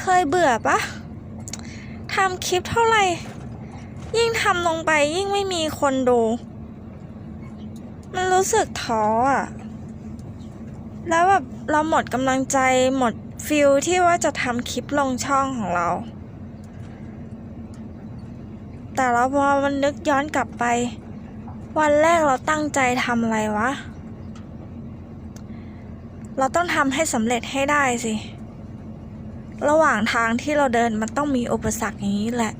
เคยเบื่อปะทำคลิปเท่าไหร่ ยิ่งทำลงไปยิ่งไม่มีคนดู มันรู้สึกท้ออะแล้วแบบเราหมดกำลังใจหมดฟิลที่ว่าจะทำคลิปลงช่องของเรา แต่เราพอมันนึกย้อนกลับไป วันแรกเราตั้งใจทำอะไรวะ เราต้องทำให้สำเร็จให้ได้สิ ระหว่างทางที่เราเดินมันต้องมีอุปสรรคอย่างนี้แหละ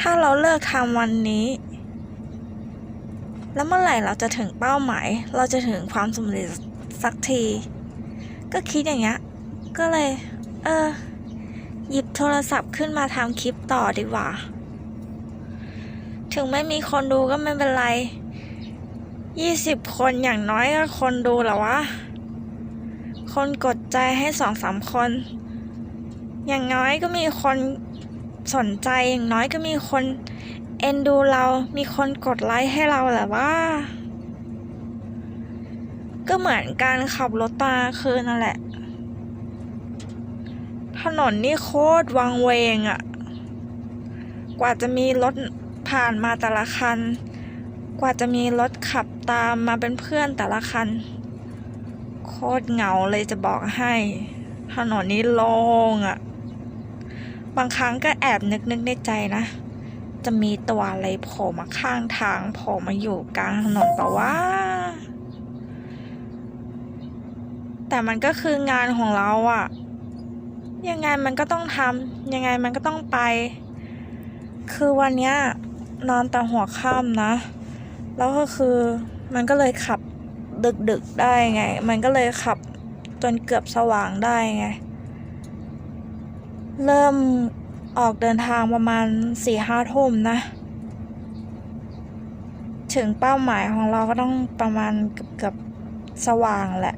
ถ้าเราเลิกทำวันนี้ แล้วเมื่อไหร่เราจะถึงเป้าหมาย เราจะถึงความสำเร็จสักที ก็คิดอย่างเงี้ย ก็เลย เออ หยิบโทรศัพท์ขึ้นมาทำคลิปต่อดีกว่า ถึงไม่มีคนดูก็ไม่เป็นไรยี่สิบคนอย่างน้อยก็คนดูหละวะ คนกดใจให้สองสามคน อย่างน้อยก็มีคนสนใจอย่างน้อยก็มีคนเอ็นดูเรา มีคนกดไลค์ให้เราแหละว่า ก็เหมือนการขับรถตาคืนนั่นแหละ ถนนนี่โคตรวังเวงอะกว่าจะมีรถผ่านมาแต่ละคัน กว่าจะมีรถขับตามมาเป็นเพื่อนแต่ละคัน คตรเหงาเลยจะบอกให้ ถนนนี้โล่งอะบางครั้งก็แอบนึกนึกในใจนะ จะมีตัวอะไรโผล่มาข้างทางโผล่มาอยู่กลางถนนปะวะแต่มันก็คืองานของเราอะยังไงมันก็ต้องทำยังไงมันก็ต้องไป คือวันเนี้ยนอนแต่หัวค่ำนะ แล้วก็คือมันก็เลยขับ ดึกๆได้ไง มันก็เลยขับจนเกือบสว่างได้ไง เริ่มออกเดินทางประมาณสี่ห้าทุ่มนะ ถึงเป้าหมายของเราก็ต้องประมาณเกือบเกือบสว่างแหละ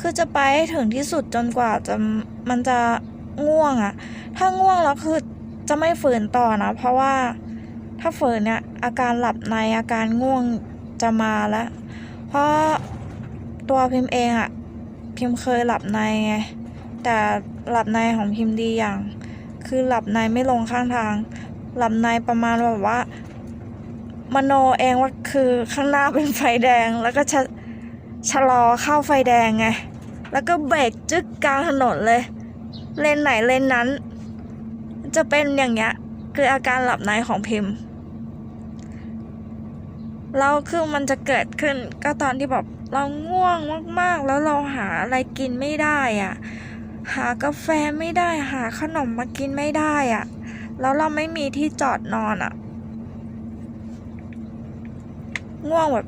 คือจะไปให้ถึงที่สุดจนกว่าจะมันจะง่วงอะถ้าง่วงแล้วคือจะไม่ฝืนต่อนะ เพราะว่า ถ้าฝืนเนี่ยอาการหลับในอาการง่วงจะมาแล้ว เพราะตัวพิมพ์เองอะพิมพ์เคยหลับในไงแต่หลับในของพิมพ์ดีอย่าง คือหลับในไม่ลงข้างทาง หลับในประมาณแบบว่า มโนเองว่าคือข้างหน้าเป็นไฟแดง แล้วก็ชะชะลอเข้าไฟแดงไงแล้วก็เบรกจึ๊กกลางถนนเลย เลนไหนเลนนั้น จะเป็นอย่างเงี้ยคืออาการหลับในของพิมพ์ เราคือมันจะเกิดขึ้นก็ตอนที่แบบเราง่วงมากๆ แล้วเราหาอะไรกินไม่ได้อะหากาแฟไม่ได้หาขนมมากินไม่ได้อะแล้วเราไม่มีที่จอดนอนอะง่วงแบบ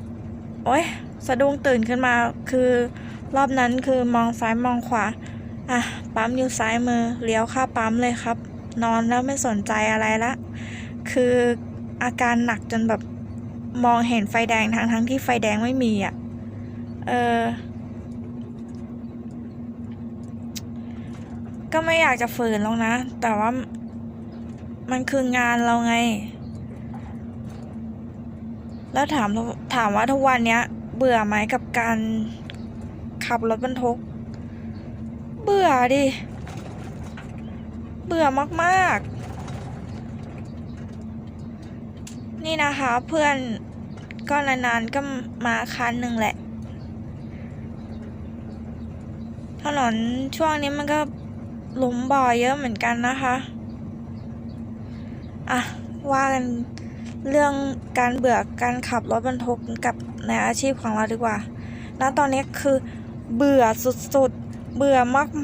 โอ๊ยสะดุ้งตื่นขึ้นมาคือรอบนั้นคือมองซ้ายมองขวาอะปั๊มอยู่ซ้ายมือเลี้ยวเข้าปั๊มเลยครับ นอนแล้วไม่สนใจอะไรละ คืออาการหนักจนแบบ มองเห็นไฟแดงทั้งทั้งๆที่ไฟแดงไม่มีอะ เออ ก็ไม่อยากจะฝืนหรอกนะ แต่ว่ามันคืองานเราไง แล้วถามถามว่าทุกวันเนี้ย เบื่อไหมกับการขับรถบรรทุก เบื่อดิ เบื่อมากๆ นี่นะคะเพื่อนก็นานๆก็มาคันหนึ่งแหละ ถนนช่วงนี้มันก็หลุมบ่อเยอะเหมือนกันนะคะ อะ ว่ากันเรื่องการเบื่อการขับรถบรรทุกกับในอาชีพของเราดีกว่าณตอนนี้คือเบื่อสุดๆ เบื่อ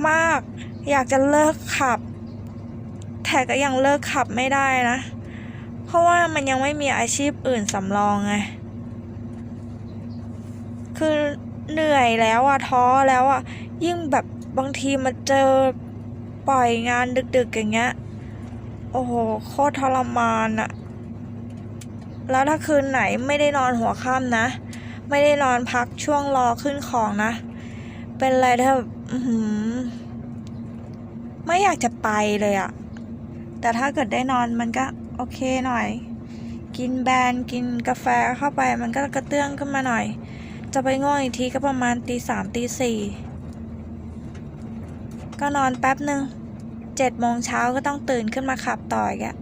มากๆ อยากจะเลิกขับ แต่ก็ยังเลิกขับไม่ได้นะ เพราะว่ามันยังไม่มีอาชีพอื่นสำรองไง คือเหนื่อยแล้วอะท้อแล้วอะยิ่งแบบบางทีมาเจอปล่อยงานดึกๆอย่างเงี้ย โอ้โหโคตรทรมานอะแล้วถ้าคืนไหนไม่ได้นอนหัวค่ำนะ ไม่ได้นอนพักช่วงรอขึ้นของนะ เป็นอะไรที่แบบอื้อหือไม่อยากจะไปเลยอะแต่ถ้าเกิดได้นอนมันก็ โอเคหน่อย กินแบรนด์กินกาแฟเข้าไปมันก็กระเตื้องขึ้นมาหน่อย จะไปง่วงอีกทีก็ประมาณตีสามตีสี่ก็นอนแป๊บหนึ่งเจ็ดโมงเช้าก็ต้องตื่นขึ้นมาขับต่ออีกอะ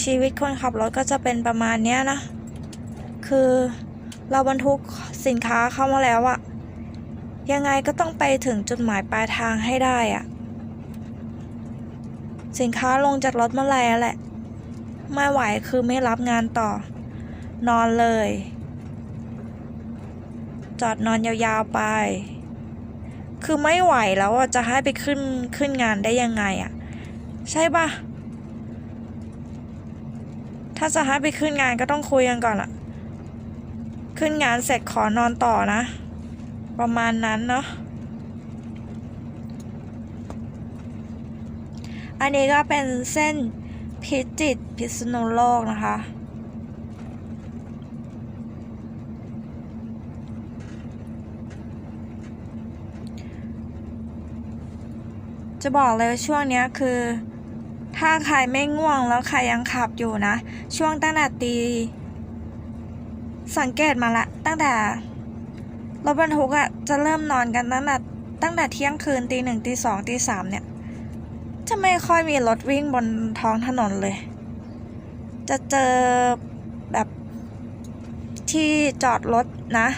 ชีวิตคนขับรถก็จะเป็นประมาณเนี้ยนะ คือเราบรรทุกสินค้าเข้ามาแล้วอะยังไงก็ต้องไปถึงจุดหมายปลายทางให้ได้อะ สินค้าลงจากรถเมื่อไรแหละ ไม่ไหวคือไม่รับงานต่อ นอนเลย จอดนอนยาวๆไป คือไม่ไหวแล้วอะจะให้ไปขึ้นขึ้นงานได้ยังไงอะ ใช่ปะถ้าจะให้ไปขึ้นงานก็ต้องคุยกันก่อนอะ ขึ้นงานเสร็จขอนอนต่อนะ ประมาณนั้นเนาะ อันนี้ก็เป็นเส้นพิจิตพิษณุโลกนะคะ จะบอกเลยว่าช่วงนี้คือ ถ้าใครไม่ง่วงแล้วใครยังขับอยู่นะ ช่วงตั้งแต่ตี สังเกตมาละ ตั้งแต่รถบรรทุกอะจะเริ่มนอนกันตั้งแต่ตั้งแต่เที่ยงคืนตีหนึ่งตีสองตีสามเนี่ย จะไม่ค่อยมีรถวิ่งบนท้องถนนเลย จะเจอแบบที่จอดรถนะ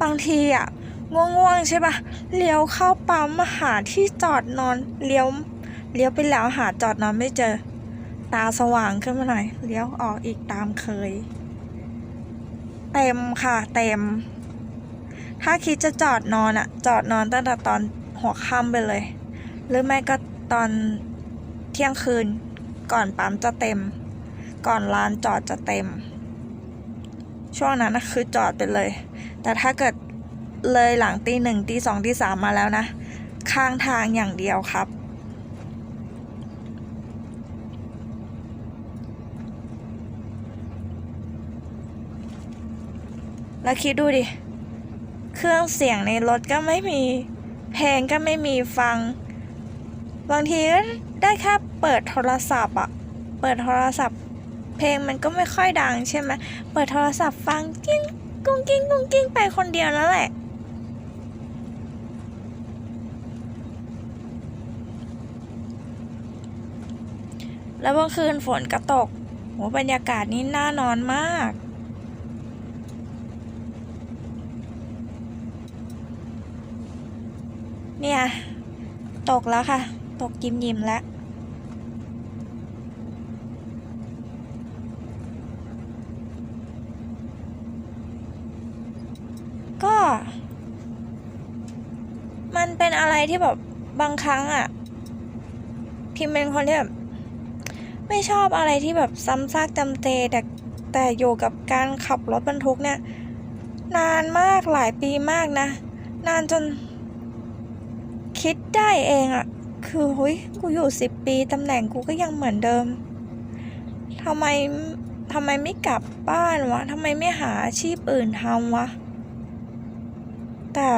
บางทีอะง่วงๆใช่ปะเลี้ยวเข้าปั๊มมาหาที่จอดนอนเลี้ยวเลี้ยวไปแล้วหาจอดนอนไม่เจอ ตาสว่างขึ้นมาหน่อยเลี้ยวออกอีกตามเคย เต็มค่ะเต็ม ถ้าคิดจะจอดนอนอะจอดนอนตั้งแต่ตอนหัวค่ำไปเลย หรือไม่ก็ ตอนเที่ยงคืนก่อนปั๊มจะเต็ม ก่อนลานจอดจะเต็ม ช่วงนั้นนะคือจอดไปเลย แต่ถ้าเกิดเลยหลังตีหนึ่งตีสองตีสามมาแล้วนะ ข้างทางอย่างเดียวครับ แล้วคิดดูดิ เครื่องเสียงในรถก็ไม่มี เพลงก็ไม่มีฟัง บางทีก็ได้แค่เปิดโทรศัพท์อะเปิดโทรศัพท์ เพลงมันก็ไม่ค่อยดังใช่ไหมเปิดโทรศัพท์ฟังกิ้งกุ้งกิ้งกุ้งกิ้งไปคนเดียวนั่นแหละแล้วเมื่อคืนฝนก็ตกโหบรรยากาศนี่น่านอนมาก เนี่ย ตกแล้วค่ะ ตกยิ้มยิมแล้วก็ มันเป็นอะไรที่แบบบางครั้งอะพิมเป็นคนที่แบบไม่ชอบอะไรที่แบบซ้ำซากจำเจแต่แต่อยู่กับการขับรถบรรทุกเนี่ย นานมากหลายปีมากนะ นานจนคิดได้เองอะ คือเฮ้ยกูอยู่สิบปีตำแหน่งกูก็ยังเหมือนเดิมทำไมทำไมไม่กลับบ้านวะทำไมไม่หาอาชีพอื่นทำวะ แต่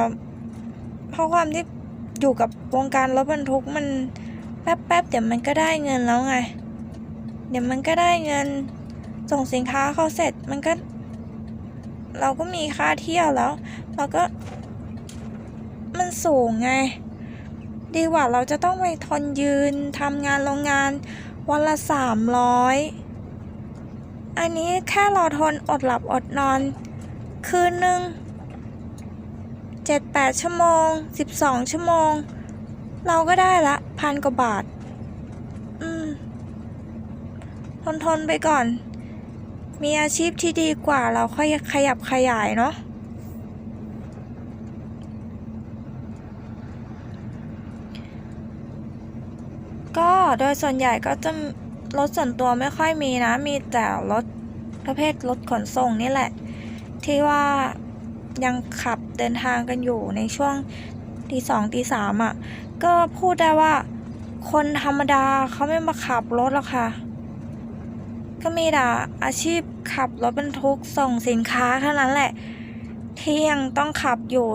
เพราะความที่อยู่กับวงการรถบรรทุกมันแป๊บๆเดี๋ยวมันก็ได้เงินแล้วไง เดี๋ยวมันก็ได้เงิน ส่งสินค้าเขาเสร็จมันก็ เราก็มีค่าเที่ยวแล้ว เราก็ มันสูงไง ดีกว่าเราจะต้องไปทนยืนทำงานโรงงาน วันละสามร้อยอันนี้แค่เราทนอดหลับอดนอน คืนหนึ่งเจ็ดแปดชั่วโมงสิบสองชั่วโมง เราก็ได้ละพันกว่าบาท อืม ทนทนไปก่อน มีอาชีพที่ดีกว่าเราค่อยขยับขยายเนาะ ก็ โดยส่วนใหญ่ก็จะรถส่วนตัวไม่ค่อยมีนะ มีแต่รถประเภทรถขนส่งนี่แหละ ที่ว่ายังขับเดินทางกันอยู่ในช่วงตีสองตีสามอะ ก็พูดได้ว่าคนธรรมดาเขาไม่มาขับรถหรอกค่ะ ก็มีแต่อาชีพขับรถบรรทุกส่งสินค้าเท่านั้นแหละ ที่ยังต้องขับอยู่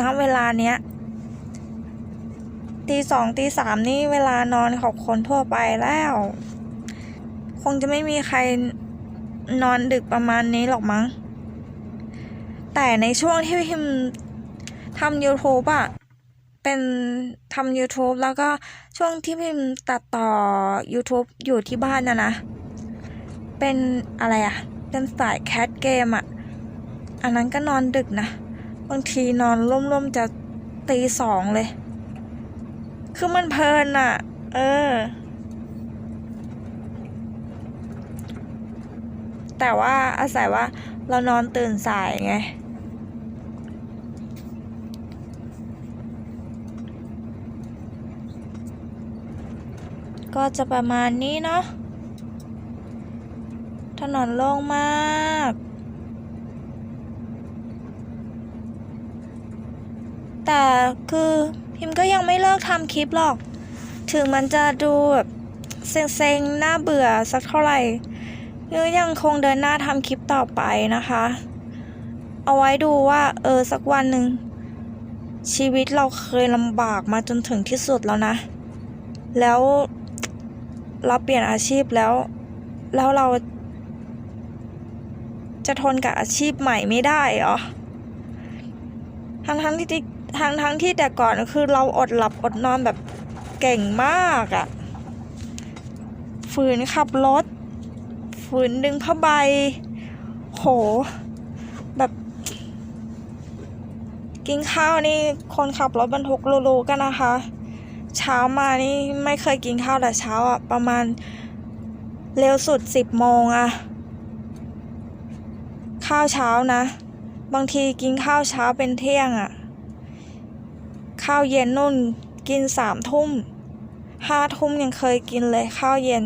ณเวลาเนี้ย ตีสองตีสามนี่เวลานอนของคนทั่วไปแล้ว คงจะไม่มีใครนอนดึกประมาณนี้หรอกมั้ง แต่ในช่วงที่พิมทำ YouTube อะเป็นทำ YouTube แล้วก็ช่วงที่พิมตัดต่อ YouTube อยู่ที่บ้านนะนะ เป็นอะไรอะเป็นสายแคสเกมอะอันนั้นก็นอนดึกนะ บางทีนอนร่มๆจะตีสองเลย คือมันเพลินอะเออ แต่ว่าอาศัยว่าเรานอนตื่นสายไง ก็จะประมาณนี้เนาะ ถนนโล่งมากแต่คือ พิมก็ยังไม่เลิกทำคลิปหรอก ถึงมันจะดูแบบเซ็งๆ น่าเบื่อสักเท่าไหร่ก็ยังคงเดินหน้าทำคลิปต่อไปนะคะ เอาไว้ดูว่าเออสักวันหนึ่งชีวิตเราเคยลำบากมาจนถึงที่สุดแล้วนะ แล้วเราเปลี่ยนอาชีพแล้ว แล้วเราจะทนกับอาชีพใหม่ไม่ได้เหรอ ทั้งทั้งๆที่ ทั้งทั้งที่แต่ก่อนคือเราอดหลับอดนอนแบบเก่งมากอะฝืนขับรถ ฝืนดึงผ้าใบ โห แบบ กินข้าวนี่คนขับรถบรรทุกรู้ๆกันนะคะ เช้ามานี่ไม่เคยกินข้าวแต่เช้าอะประมาณเร็วสุดสิบโมงอะข้าวเช้านะ บางทีกินข้าวเช้าเป็นเที่ยงอะ ข้าวเย็นนุ่น กินสามทุ่มห้าทุ่มยังเคยกินเลยข้าวเย็น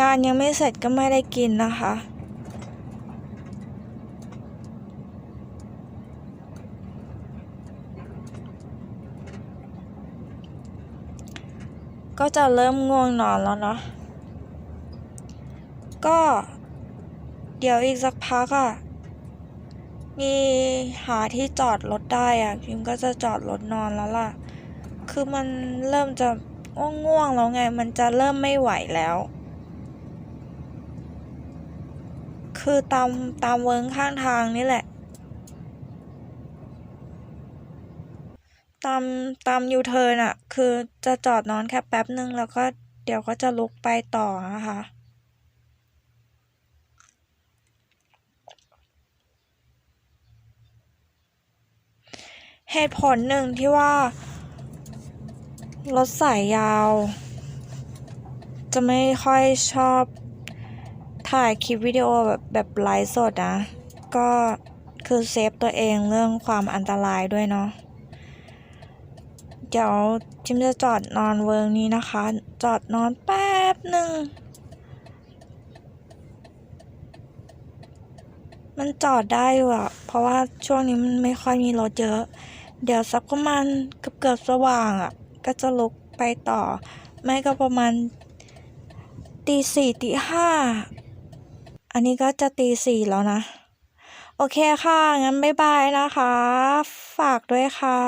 งานยังไม่เสร็จก็ไม่ได้กินนะคะ ก็จะเริ่มง่วงนอนแล้วเนาะก็ เดี๋ยวอีกสักพักอะ่ะ มีหาที่จอดรถได้อะ่ะพิมก็จะจอดรถนอนแล้วล่ะ คือมันเริ่มจะง่วงๆแล้วไง มันจะเริ่มไม่ไหวแล้ว คือตามตามเวิงข้างทางนี่แหละ ตามตามยูเทิร์นอะคือจะจอดนอนแค่แป๊บนึงแล้วก็เดี๋ยวก็จะลุกไปต่อนะคะ เหตุผลหนึ่งที่ว่า รถสายยาว จะไม่ค่อยชอบถ่ายคลิปวิดีโอแบบแบบไลฟ์สดนะ ก็คือเซฟตัวเองเรื่องความอันตรายด้วยเนาะเดี๋ยวจิมจะจอดนอนเวิร์งนี้นะคะ จอดนอนแป๊บหนึ่ง มันจอดได้อยู่อะเพราะว่าช่วงนี้มันไม่ค่อยมีรถเยอะ เดี๋ยวสักประมาณเกือบเกือบสว่างอะก็จะลุกไปต่อ ไม่ก็ประมาณตีสี่ตีห้าอันนี้ก็จะตีสี่แล้วนะ โอเคค่ะ งั้นบ๊ายบายนะคะ ฝากด้วยค่ะ